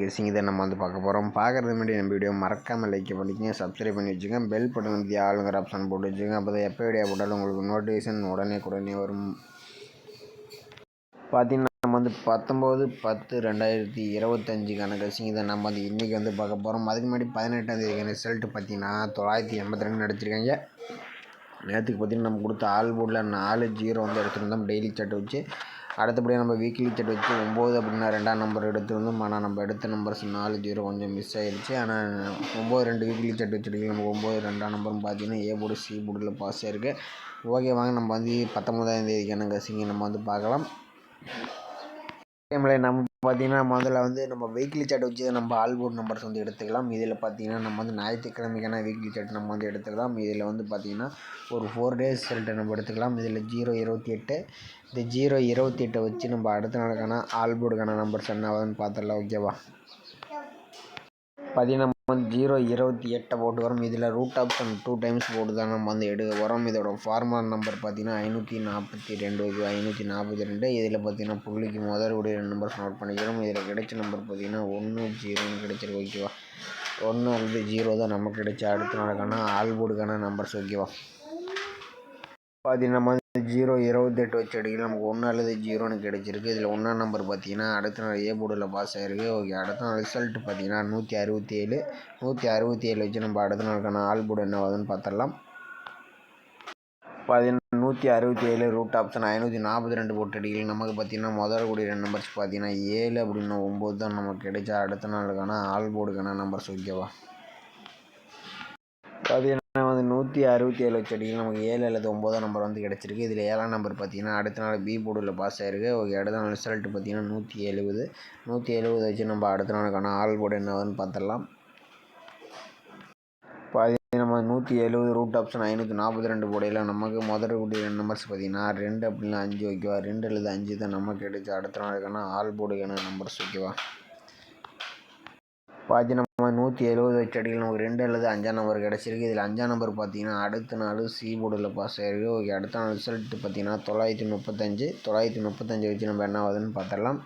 கசிங் இதை நம்ம வந்து பார்க்க போகிறோம் பார்க்குறது முன்னாடி நம்ம வீடியோ மறக்காமல் லைக் பண்ணிக்கங்க சப்ஸ்கிரைப் பண்ணி வச்சுங்க பெல் பட்டன் வந்து ஆளுங்கிற ஆப்ஷன் போட்டு வச்சுங்க அப்போ தான் எப்போ வீடியோ போட்டாலும் உங்களுக்கு நோட்டிஃபிகேஷன் உடனே உடனே வரும். பார்த்தீங்கன்னா நம்ம வந்து பத்தொம்போது பத்து ரெண்டாயிரத்தி இருபத்தஞ்சுக்கான கசிங் இதை நம்ம வந்து இன்றைக்கி வந்து பார்க்க போகிறோம் அதுக்கு முன்னாடி பதினெட்டாம் தேதிக்கான ரிசல்ட்டு பார்த்தீங்கன்னா தொள்ளாயிரத்தி எண்பத்தி ரெண்டு நடிச்சிருக்காங்க. நேற்றுக்கு பார்த்தீங்கன்னா நம்ம கொடுத்த ஆல் போர்டில் நாலு ஜீரோ வந்து எடுத்துருந்தோம். டெய்லி சட் வச்சு. அடுத்தபடியாக நம்ம வீக்லி சட் வச்சு ஒம்பது அப்படின்னா ரெண்டாம் நம்பர் எடுத்துருந்தோம். ஆனால் நம்ம எடுத்த நம்பர்ஸ் நாலு ஜீரோ கொஞ்சம் மிஸ் ஆகிடுச்சு ஆனால் ஒம்பது ரெண்டு வீக்லி செட் வச்சுருக்கீங்க. நம்ம ஒம்பது ரெண்டாம் நம்பரும் பார்த்தீங்கன்னா ஏ போர்டு சி போர்டில் பாஸ் ஆகிருக்கு ஓகே வாங்க. நம்ம வந்து பத்தொம்பதாம் தேதிக்கான கசிங்க நம்ம வந்து பார்க்கலாம். டைமில் நம்ம பார்த்தீங்கன்னா முதல்ல வந்து நம்ம வெஹிக்கிள் சாட் வச்சு நம்ம ஆல்போர்ட் நம்பர்ஸ் வந்து எடுத்துக்கலாம். இதில் பார்த்தீங்கன்னா நம்ம வந்து ஞாயிற்றுக்கிழமைக்கான வீக்லி சாட் நம்ம வந்து எடுத்துக்கலாம். இதில் வந்து பார்த்தீங்கன்னா ஒரு ஃபோர் டேஸ் ரிசல்ட்டை நம்ம எடுத்துக்கலாம். இதில் ஜீரோ இருபத்தி எட்டு இந்த ஜீரோ இருபத்தி எட்டை வச்சு நம்ம அடுத்த நாளுக்கான ஆல்போர்டுக்கான நம்பர்ஸ் என்ன ஆகுதுன்னு பார்த்துடலாம் ஓகேவா பார்த்தீங்கன்னா ஜீரோ இருபத்தி எட்டை போட்டு வரோம். இதில் ரூட் ஆப்ஷன் டூ டைம்ஸ் போட்டு தான் நம்ம வந்து எடுக்க வரோம் இதோட ஃபார்மர் நம்பர் பார்த்தீங்கன்னா ஐநூற்றி நாற்பத்தி ரெண்டு ஓகே ஐநூற்றி நாற்பத்தி ரெண்டு. இதில் பார்த்தீங்கன்னா புள்ளிக்கு முதல் உடைய ரெண்டு நம்பர்ஸ் நோட் பண்ணிக்கிறோம். இதில் கிடைச்ச நம்பர் பார்த்தீங்கன்னா ஒன்று ஜீரோன்னு கிடைச்சிருக்கு ஓகேவா ஒன்று அல்லது ஜீரோ தான் நமக்கு கிடைச்ச அடுத்த நாளுக்கான ஆல்போர்டுக்கான நம்பர்ஸ் ஓகேவா பார்த்தீங்கன்னா ஜீரோ இருபத்தெட்டு வச்சு அடிக்கல நமக்கு ஒன்று அல்லது ஜீரோன்னு கிடச்சிருக்கு. இதில் ஒன்றாம் நம்பர் பார்த்தீங்கன்னா அடுத்த நாள் ஏ போர்டில் பாஸ் ஆகிருக்கு ஓகே அடுத்த நாள் ரிசல்ட் பார்த்தீங்கன்னா நூற்றி அறுபத்தி ஏழு நூற்றி அறுபத்தி ஏழு வச்சு நம்ம அடுத்த நாளுக்கான ஆல் போர்டு என்ன ஆகுதுன்னு பார்த்துடலாம். பார்த்தீங்கன்னா நூற்றி அறுபத்தி ஏழு ரூட் ஆப்ஷன் ஐநூற்றி நாற்பத்தி ரெண்டு போட்டு நமக்கு பார்த்தீங்கன்னா முதல் கூடிய ரெண்டு நம்பர்ஸ் பார்த்தீங்கன்னா ஏழு அப்படின்னா ஒம்பது தான் நமக்கு கிடைச்சா அடுத்த நாளுக்கான ஆல் போர்டுக்கான நம்பர்ஸ் ஓகேவா பார்த்தீங்கன்னா நூற்றி அறுபத்தி ஏழு வச்சு நமக்கு ஏழு அல்லது ஒம்போதாம் நம்பர் வந்து கிடச்சிருக்கு. இதில் ஏழாம் நம்பர் பார்த்தீங்கன்னா அடுத்த நாள் பி போர்டில் பாஸ் ஆகிருக்கு ஓகே அடுத்த நாள் ரிசல்ட்டு பார்த்தீங்கன்னா நூற்றி எழுபது நூற்றி எழுபது வச்சு நம்ம அடுத்த நாளுக்கான ஆள் போர்டு என்னதுன்னு பார்த்துடலாம் பார்த்தீங்கன்னா நம்ம நூற்றி எழுபது ரூட் ஆப்ஷன் ஐநூற்றி நாற்பத்தி ரெண்டு போடையில் நமக்கு முதல் கூட்டி ரெண்டு நம்பர்ஸ் பார்த்தீங்கன்னா ரெண்டு அப்படின்னா அஞ்சு ஓகேவா ரெண்டு அல்லது அஞ்சு தான் நமக்கு கிடைச்ச அடுத்த நாளுக்கான ஆல் போர்டுக்கான நம்பர்ஸ் ஓகேவா பார்த்தீங்கன்னா நம்ம நூற்றி எழுபது வச்சு அடிக்கல நமக்கு ரெண்டு அல்லது அஞ்சாம் நம்பர் கிடச்சிருக்கு. இதில் அஞ்சாம் நம்பர் பார்த்தீங்கன்னா அடுத்த நாள் சி போர்டில் பாஸ் ஆகிருக்கு ஓகே அடுத்த நாள் ரிசல்ட் பார்த்தீங்கன்னா தொள்ளாயிரத்தி முப்பத்தஞ்சு. தொள்ளாயிரத்தி முப்பத்தஞ்சு வச்சு நம்ம என்ன ஆகுதுன்னு பார்த்துடலாம்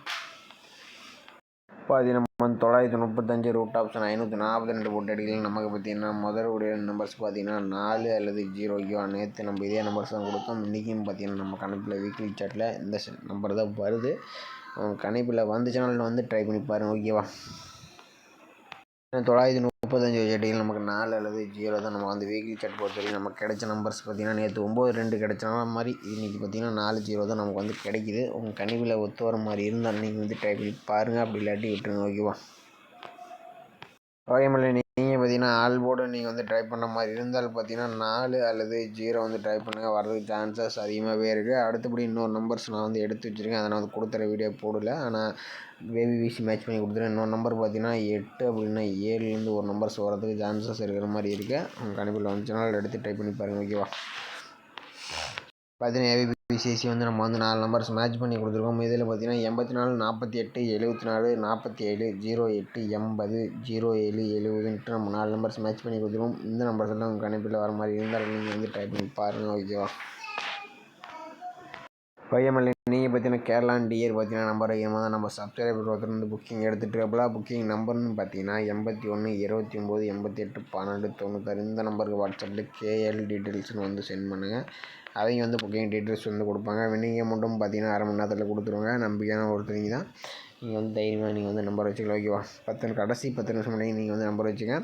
பார்த்தீங்கன்னா நம்ம தொள்ளாயிரத்தி முப்பத்தஞ்சு ரூட் ஆப்ஷன் ஐநூற்றி நாற்பத்தி ரெண்டு போட்டு அடிக்கல நமக்கு பார்த்தீங்கன்னா முதல் உடைய நம்பர்ஸ் பார்த்தீங்கன்னா நாலு அல்லது ஜீரோ ஓகேவா நேற்று நம்ம இதே நம்பர்ஸ் தான் கொடுத்தோம். இன்றைக்கும் பார்த்தீங்கன்னா நம்ம கணக்கில் வீக்லி சாட்டில் இந்த நம்பர் தான் வருது. கணிப்பில் வந்துச்சுனாலும் வந்து ட்ரை பண்ணி பாருங்கள் ஓகேவா தொள்ளாயிரத்தி முப்பத்தஞ்சு வச்சுட்டிகள் நமக்கு நாலு அல்லது ஜீரோ தான். நம்ம வந்து வீக்லி சாட் பொறுத்த வரைக்கும் நமக்கு கிடைச்ச நம்பர்ஸ் பார்த்திங்கன்னா நேற்று ஒம்பது ரெண்டு கிடைச்சனா மாதிரி இன்றைக்கி பார்த்திங்கன்னா நாலு ஜீரோ தான் நமக்கு வந்து கிடைக்கிது. உங்கள் கணிவில் ஒத்து வர மாதிரி இருந்தால் நீங்கள் வந்து டைப் பாருங்கள் அப்படி இல்லாட்டி விட்டுருங்க. ஓகேவா ஓகே மல்லி பார்த்தீங்கன்னா ஆல்போர்டு நீங்கள் வந்து ட்ரை பண்ண மாதிரி இருந்தால் பார்த்தீங்கன்னா நாலு அல்லது ஜீரோ வந்து ட்ரை பண்ணுங்கள் வர்றதுக்கு சான்சஸ் அதிகமாகவே இருக்குது அடுத்தபடி இன்னொரு நம்பர்ஸ் நான் வந்து எடுத்து வச்சுருக்கேன். அதை நான் வந்து கொடுத்துற வீடியோ போடல. ஆனால் பேபி விசி மேட்ச் பண்ணி கொடுத்துருவேன் இன்னொரு நம்பர் பார்த்தீங்கன்னா எட்டு அப்படின்னா ஏழுலேருந்து ஒரு நம்பர்ஸ் வரதுக்கு சான்சஸ் இருக்கிற மாதிரி இருக்குது உங்கள் கணிப்பில் வந்துச்சுனால எடுத்து ட்ரை பண்ணி பாருங்கள் ஓகேவா பார்த்தீங்கன்னா பிசிசி வந்து நம்ம வந்து நாலு நம்பர்ஸ் மேட்ச் பண்ணி கொடுத்துருக்கோம். இதில் பார்த்தீங்கன்னா எண்பத்தி நாலு நாற்பத்தி எட்டு எழுபத்தி நாலு நாற்பத்தி ஏழு ஜீரோ எட்டு எண்பது ஜீரோ ஏழு எழுபதுன்ட்டு நம்ம நாலு நம்பர்ஸ் மேட்ச் பண்ணி கொடுத்துருக்கோம். இந்த நம்பர்ஸ் எல்லாம் உங்கள் கணிப்பில் வர மாதிரி இருந்தால் நீங்கள் வந்து ட்ரை பண்ணி பாருங்கள் ஓகேவா பையமல்லி நீங்கள் பார்த்தீங்கன்னா கேரளான் டியர் பார்த்தீங்கன்னா நம்பர் அதிகமாக தான். நம்ம சப்ஸ்கிரைபர் ஒருத்தர் வந்து புக்கிங் எடுத்துகிட்டு இருப்பலாம் புக்கிங் நம்பர்னு பார்த்தீங்கன்னா எண்பத்தி ஒன்று இருபத்தி ஒம்பது எண்பத்தி எட்டு பன்னெண்டு தொண்ணூத்தாறு இந்த நம்பருக்கு வாட்ஸ்அப்பில் கேஎல் டீட்டெயில்ஸ்னு வந்து சென்ட் பண்ணுங்கள் அவங்க வந்து புக்கிங் டீட்டெயில்ஸ் வந்து கொடுப்பாங்க. வின்னிங் அமௌண்ட்டும் பார்த்தீங்கன்னா அரை மணி நேரத்தில் கொடுத்துருவாங்க. நம்பிக்கையான ஒருத்தரிங்க தான். நீங்கள் வந்து தைரியமாக நீங்கள் வந்து நம்பர் வச்சுக்கலாம் ஓகேவா பத்து கடைசி பத்து நிமிஷம் நீங்கள் வந்து நம்பர் வச்சுங்க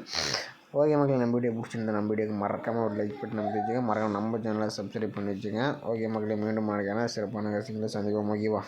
ஓகே மக்கள் நம்ம வீடியோ பிடிச்சிருந்தா நம்ம வீடியோக்கு மறக்காமல் ஒரு லைக் பண்ணி நம்ம வச்சுக்கோங்க. மறக்காம நம்ம சேனலை சப்ஸ்கிரைப் பண்ணி வச்சுக்கோங்க. ஓகே மக்களே மீண்டும் மறக்காம சிறப்பான கசிங்களை சந்திப்போம். ஓகேவா?